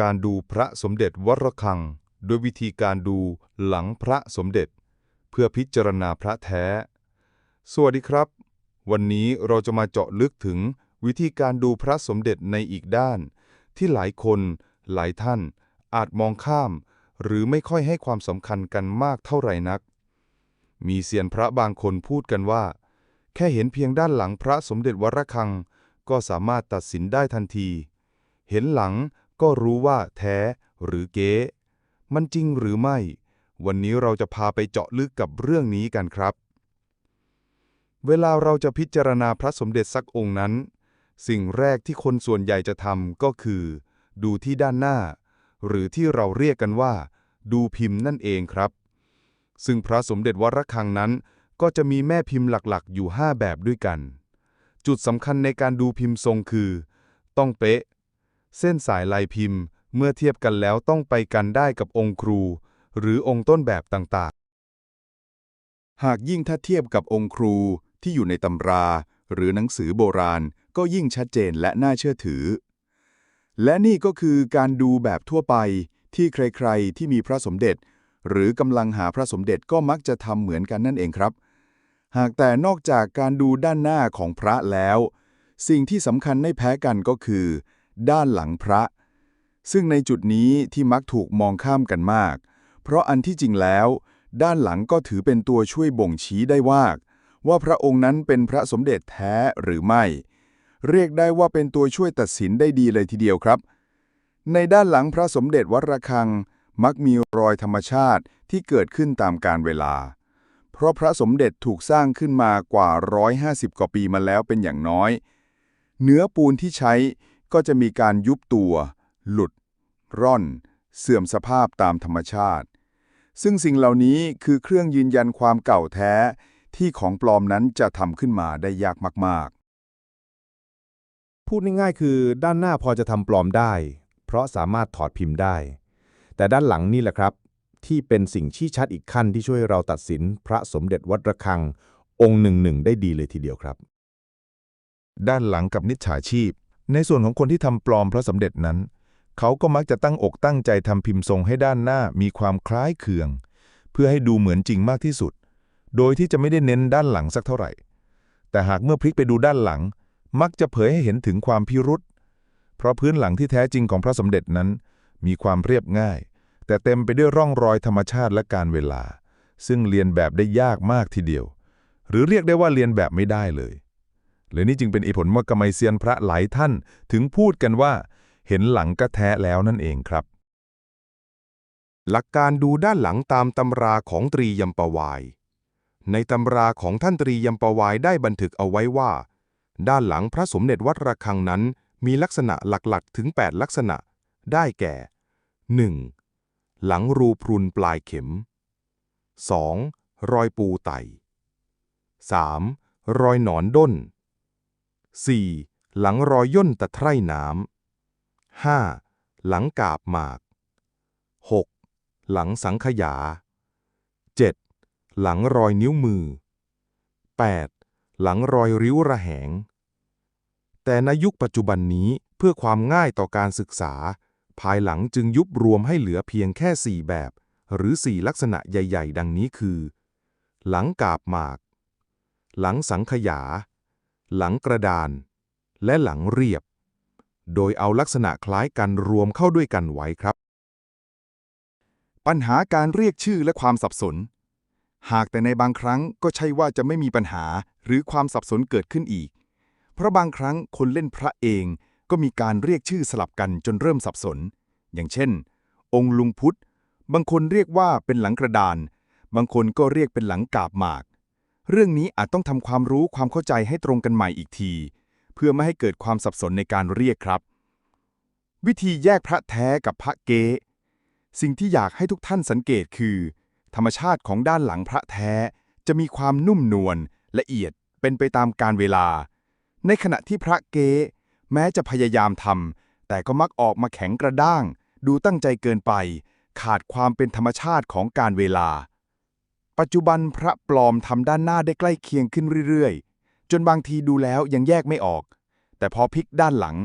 การดูพระสมเด็จวรคังโดยวิธีการดูหลังพระสมเด็จ เพื่อพิจารณาพระแท้ สวัสดีครับ วันนี้เราจะมาเจาะลึกถึงวิธีการดูพระสมเด็จในอีกด้าน ที่หลายคนหลายท่านอาจมองข้าม หรือไม่ค่อยให้ความสำคัญกันมากเท่าไหร่นัก มีเซียนพระบางคนพูดกันว่า แค่เห็นเพียงด้านหลังพระสมเด็จวรคัง ก็สามารถตัดสินได้ทันที เห็นหลัง ก็รู้ว่าแท้หรือเก๊ มันจริงหรือไม่ วันนี้เราจะพาไปเจาะลึกกับเรื่องนี้กันครับ เวลาเราจะพิจารณาพระสมเด็จสักองค์นั้น สิ่งแรกที่คนส่วนใหญ่จะทำก็คือ ดูที่ด้านหน้า หรือที่เราเรียกกันว่า ดูพิมพ์นั่นเองครับ ซึ่งพระสมเด็จวรคังนั้นก็จะมีแม่พิมพ์หลักๆ อยู่ 5 แบบด้วยกัน จุดสำคัญในการดูพิมพ์ทรงคือ ต้องเป๊ะ เส้นสายลายพิมพ์ เมื่อเทียบกันแล้วต้องไปกันได้กับองค์ครู หรือองค์ต้นแบบต่างๆ หากยิ่งถ้าเทียบกับองค์ครูที่อยู่ในตำรา หรือหนังสือโบราณ ก็ยิ่งชัดเจนและน่าเชื่อถือ และนี่ก็คือการดูแบบทั่วไปที่ใครๆ ที่มีพระสมเด็จ หรือกำลังหาพระสมเด็จก็มักจะทำเหมือนกันนั่นเองครับ หากแต่นอกจากการดูด้านหน้าของพระแล้ว สิ่งที่สำคัญไม่แพ้กันก็คือ ด้านหลังพระ ซึ่งในจุดนี้ที่มักถูกมองข้ามกันมาก เพราะอันที่จริงแล้ว ด้านหลังก็ถือเป็นตัวช่วยบ่งชี้ได้ว่า ว่าพระองค์นั้นเป็นพระสมเด็จแท้หรือไม่ เรียกได้ว่าเป็นตัวช่วยตัดสินได้ดีเลยทีเดียวครับ ในด้านหลังพระสมเด็จวัดระฆังมักมีรอยธรรมชาติที่เกิดขึ้นตามกาลเวลา เพราะพระสมเด็จถูกสร้างขึ้นมากว่า 150 กว่าปีมาแล้วเป็นอย่างน้อย เนื้อปูนที่ใช้ ก็จะมีการยุบตัว หลุด ร่อน เสื่อมสภาพตามธรรมชาติ ซึ่งสิ่งเหล่านี้คือเครื่องยืนยันความเก่าแท้ที่ของปลอมนั้นจะทำขึ้นมาได้ยากมากพูดง่ายๆ คือด้านหน้าพอจะทำปลอมได้ เพราะสามารถถอดพิมพ์ได้ แต่ด้านหลังนี่แหละครับ ที่เป็นสิ่งชี้ชัดอีกขั้นที่ช่วยเราตัดสินพระสมเด็จวัดระฆัง องค์หนึ่งหนึ่งได้ดีเลยทีเดียวครับ ด้านหลังกับนิจฉาชีพ ในส่วนของคนที่ทำปลอมพระสมเด็จนั้น เขาก็มักจะตั้งอกตั้งใจทำพิมพ์ทรงให้ด้านหน้ามีความคล้ายเคือง เพื่อให้ดูเหมือนจริงมากที่สุด โดยที่จะไม่ได้เน้นด้านหลังสักเท่าไหร่ แต่หากเมื่อพลิกไปดูด้านหลัง มักจะเผยให้เห็นถึงความพิรุษเพราะพื้นหลังที่แท้จริงของพระสมเด็จนั้น มีความเรียบง่าย แต่เต็มไปด้วยร่องรอยธรรมชาติและการเวลา ซึ่งเรียนแบบได้ยากมากทีเดียว หรือเรียกได้ว่าเรียนแบบไม่ได้เลย และนี่จึงเป็นอีผลว่ากรรมเซียนพระหลายท่าน ถึงพูดกันว่า เห็นหลังก็แท้แล้วนั่นเองครับ หลักการดูด้านหลังตามตำราของตรียมปวาย ในตำราของท่านตรียมปวายได้บันทึกเอาไว้ว่า ด้านหลังพระสมเด็จวัดระฆังนั้นมีลักษณะหลักๆ ถึง 8 ลักษณะ ได้แก่ 1. หลังรูพรุนปลายเข็ม 2. รอยปูไต 3. รอยหนอนด้น 4. หลังรอยย่นตะไคร่น้ำ 5. หลังกาบหมาก 6. หลังสังขยา 7. หลังรอยนิ้วมือ 8. หลังรอยริ้วระแหง แต่ในยุคปัจจุบันนี้เพื่อความง่ายต่อการศึกษา ภายหลังจึงยุบรวมให้เหลือเพียงแค่ 4 แบบ หรือ 4 ลักษณะใหญ่ ๆ ดังนี้คือ หลังกาบหมาก หลังสังขยา หลังกระดาน และหลังเรียบ โดยเอาลักษณะคล้ายกันรวมเข้าด้วยกันไว้ครับ ปัญหาการเรียกชื่อและความสับสน หากแต่ในบางครั้งก็ใช่ว่าจะไม่มีปัญหาหรือความสับสนเกิดขึ้นอีก เพราะบางครั้งคนเล่นพระเองก็มีการเรียกชื่อสลับกันจนเริ่มสับสน อย่างเช่น องค์ลุงพุทธ บางคนเรียกว่าเป็นหลังกระดาน บางคนก็เรียกเป็นหลังกาบหมาก เรื่องนี้อาจต้องทำความรู้ความเข้าใจให้ตรงกันใหม่อีกที เพื่อไม่ให้เกิดความสับสนในการเรียกครับ วิธีแยกพระแท้กับพระเก๊สิ่งที่อยากให้ทุกท่านสังเกตคือ ธรรมชาติของด้านหลังพระแท้ จะมีความนุ่มนวลละเอียดเป็นไปตามการเวลา ในขณะที่พระเก๊แม้จะพยายามทำแต่ก็มักออกมาแข็งกระด้าง ดูตั้งใจเกินไป ขาดความเป็นธรรมชาติของการเวลา ปัจจุบันพระปลอมทำด้านหน้าได้ใกล้เคียงขึ้นเรื่อยๆ จนบางทีดูแล้วยังแยกไม่ออก แต่พอพลิกด้านหลัง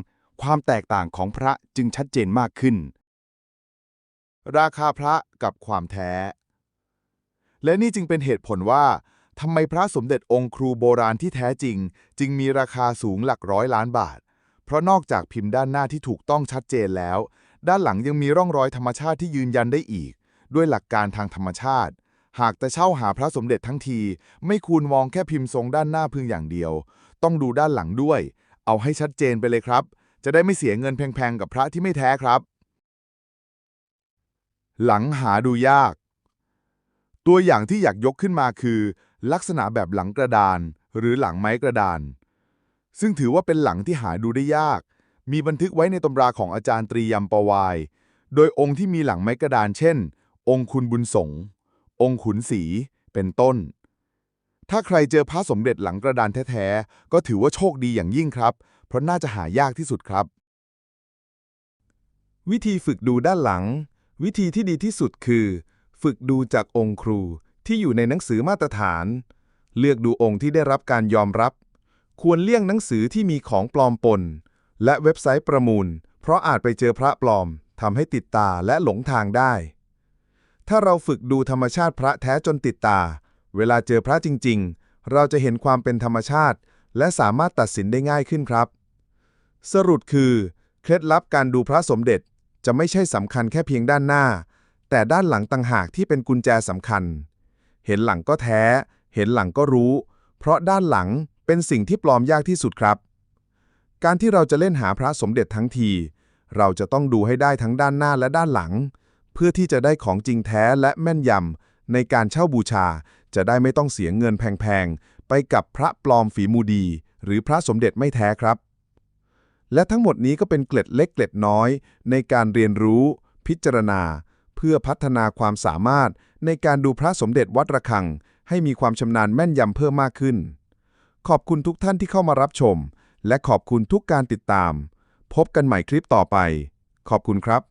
ความแตกต่างของพระจึงชัดเจนมากขึ้น ราคาพระกับความแท้ และนี่จึงเป็นเหตุผลว่าทำไมพระสมเด็จองค์ครูโบราณที่แท้จริง จึงมีราคาสูงหลักร้อยล้านบาท เพราะนอกจากพิมพ์ด้านหน้าที่ถูกต้องชัดเจนแล้ว ด้านหลังยังมีร่องรอยธรรมชาติที่ยืนยันได้อีก ด้วยหลักการทางธรรมชาติ หากจะเช่าหาพระสมเด็จทั้งที ไม่ควรมองแค่พิมพ์ทรงด้านหน้าพียงอย่างเดียว ต้องดูด้านหลังด้วย เอาให้ชัดเจนไปเลยครับ จะได้ไม่เสียเงินแพงๆกับพระที่ไม่แท้ครับ หลังหาดูยาก ตัวอย่างที่อยากยกขึ้นมาคือ ลักษณะแบบหลังกระดาน หรือหลังไม้กระดาน ซึ่งถือว่าเป็นหลังที่หาดูได้ยาก มีบันทึกไว้ในตำราของอาจารย์ตรียมปวาย โดยองค์ที่มีหลังไม้กระดานเช่น องค์คุณบุญสงฆ์ องค์ขุนศรีเป็นต้น ถ้าใครเจอพระสมเด็จหลังกระดานแท้ๆ ก็ถือว่าโชคดีอย่างยิ่งครับ เพราะน่าจะหายากที่สุดครับ วิธีฝึกดูด้านหลัง วิธีที่ดีที่สุดคือ ฝึกดูจากองค์ครูที่อยู่ในหนังสือมาตรฐาน เลือกดูองค์ที่ได้รับการยอมรับ ควรเลี่ยงหนังสือที่มีของปลอมปน และเว็บไซต์ประมูล เพราะอาจไปเจอพระปลอมทำให้ติดตาและหลงทางได้ ถ้าเราฝึกดูธรรมชาติพระแท้จนติดตา เวลาเจอพระจริง ๆ เราจะเห็นความเป็นธรรมชาติ และสามารถตัดสินได้ง่ายขึ้นครับ สรุปคือ เคล็ดลับการดูพระสมเด็จจะไม่ใช่สำคัญแค่เพียงด้านหน้า แต่ด้านหลังต่างหากที่เป็นกุญแจสำคัญ เห็นหลังก็แท้ เห็นหลังก็รู้ เพราะด้านหลังเป็นสิ่งที่ปลอมยากที่สุดครับ การที่เราจะเล่นหาพระสมเด็จทั้งที เราจะต้องดูให้ได้ทั้งด้านหน้าและด้านหลัง เพื่อที่จะได้ของจริงแท้และแม่นยำในการเช่าบูชา จะได้ไม่ต้องเสียเงินแพงๆ ไปกับพระปลอมฝีมือดี หรือพระสมเด็จไม่แท้ครับ และทั้งหมดนี้ก็เป็นเกล็ดเล็กเกล็ดน้อย ในการเรียนรู้ พิจารณา เพื่อพัฒนาความสามารถ ในการดูพระสมเด็จวัดระฆัง ให้มีความชำนาญแม่นยำเพิ่มมากขึ้น ขอบคุณทุกท่านที่เข้ามารับชม และขอบคุณทุกการติดตาม พบกันใหม่คลิปต่อไป ขอบคุณครับ